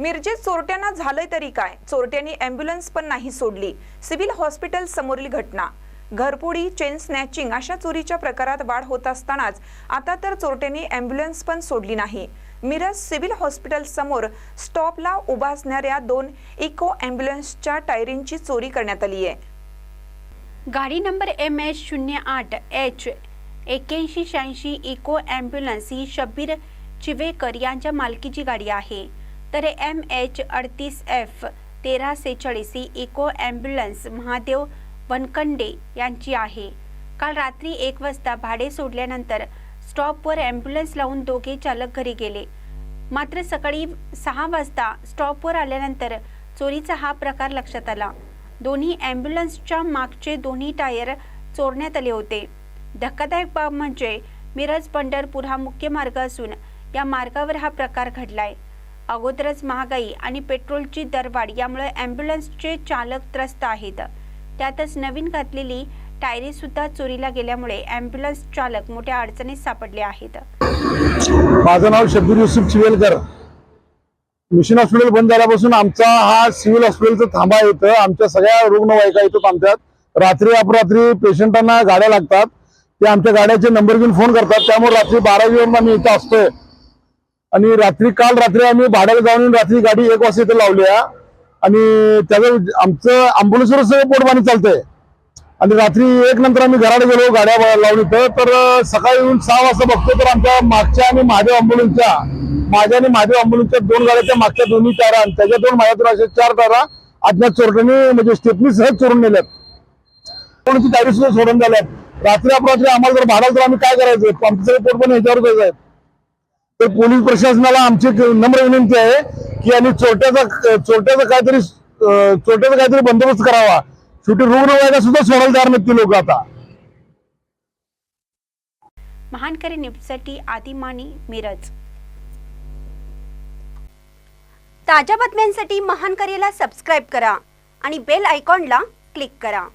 मिरजेत चोरट्यांना झालंय तरी काय? चोरट्यांनी अँब्युलन्स पण नाही सोडली. सिव्हिल हॉस्पिटल समोरील घटना. घरपुडी चेन स्नॅचिंग अशा चोरीच्या प्रकारात वाढ होत असतानाच आता तर चोरट्यांनी अँब्युलन्स पण सोडली नाही. मिरज सिव्हिल हॉस्पिटल समोर स्टॉपला उभा असणाऱ्या दोन इको अँब्युलन्सच्या टायरींची चोरी करण्यात आली आहे. गाडी नंबर एम एच शून्य आठ एच एक्याऐंशी शहाऐंशी इको अँब्युलन्स ही शब्बीर चिवेकर यांच्या मालकीची गाडी आहे. तर एम एच अडतीस एफ तेरा सेहेचाळीस ही इको ॲम्ब्युलन्स महादेव वनकंडे यांची आहे. काल रात्री एक वाजता भाडे सोडल्यानंतर स्टॉपवर ॲम्ब्युलन्स लावून दोघे चालक घरी गेले. मात्र सकाळी सहा वाजता स्टॉपवर आल्यानंतर चोरीचा हा प्रकार लक्षात आला. दोन्ही ॲम्ब्युलन्सच्या मागचे दोन्ही टायर चोरण्यात आले होते. धक्कादायक बाब म्हणजे मिरज पंढरपूर हा मुख्य मार्ग असून या मार्गावर हा प्रकार घडलाय. अगोदरच महागाई आणि पेट्रोलची दरवाढ यामुळे ॲम्ब्युलन्सचे चालक त्रस्त आहेत. त्यातच नवीन घातलेली टायरी सुद्धा चोरीला गेल्यामुळे ॲम्ब्युलन्स चालक मोठ्या अडचणीत सापडले आहेत. माझं नाव शब्बीर युसुफ चिवेलकर. मिशन हॉस्पिटल बंद झाल्यापासून आमचा हा सिव्हिल हॉस्पिटलचा थांबा येतं. आमच्या सगळ्या रुग्णवाहिका येतात आमच्यात रात्री अपरात्री पेशंटांना गाड्या लागतात. ते आमच्या गाड्याचे नंबर घेऊन फोन करतात. त्यामुळे रात्री बारा वाजून आम्ही इथं असतोय. आणि रात्री काल रात्री आम्ही भाड्याला जाऊन रात्री गाडी एक वाजता इथं लावली आहे. आणि त्याचं आमचं अँब्युलन्सवर सगळं पोटपाणी चालतंय. आणि रात्री एक नंतर आम्ही घराकडे गेलो गाड्या लावून इथं. तर सकाळी येऊन सहा वाजता बघतो तर आमच्या मागच्या आणि महादेव अँब्युलन्सच्या माझ्या आणि महादेव अँब्युलन्सच्या दोन गाड्याच्या मागच्या दोन्ही टायरा आणि त्याच्या दोन माझ्या अशा चार टायरा अज्ञात चोरट्यांनी म्हणजे स्टेपनी सहज चोरून नेल्यात. कोणाची गाडी सुद्धा सोडून झाल्यात. रात्री अपरात्री आम्हाला जर भाडा तर आम्ही काय करायचं आमचं सगळं पोट पण ह्याच्यावरच आहे. तर पोलीस प्रशासनाला आमची नम्र विनंती आहे की यांनी चोरट्याचा चोरट्याचा काहीतरी चोरट्याचा काहीतरी बंदोबस्त करावा. शेवटी रुग्णवाहिका सुद्धा सोडायला तयार नाहीत ती लोक आता. महानकरी न्यूजसाठी आदिमानी मिरज. ताज्या बातम्यांसाठी महानकरीला सबस्क्राईब करा आणि बेल आयकॉनला क्लिक करा.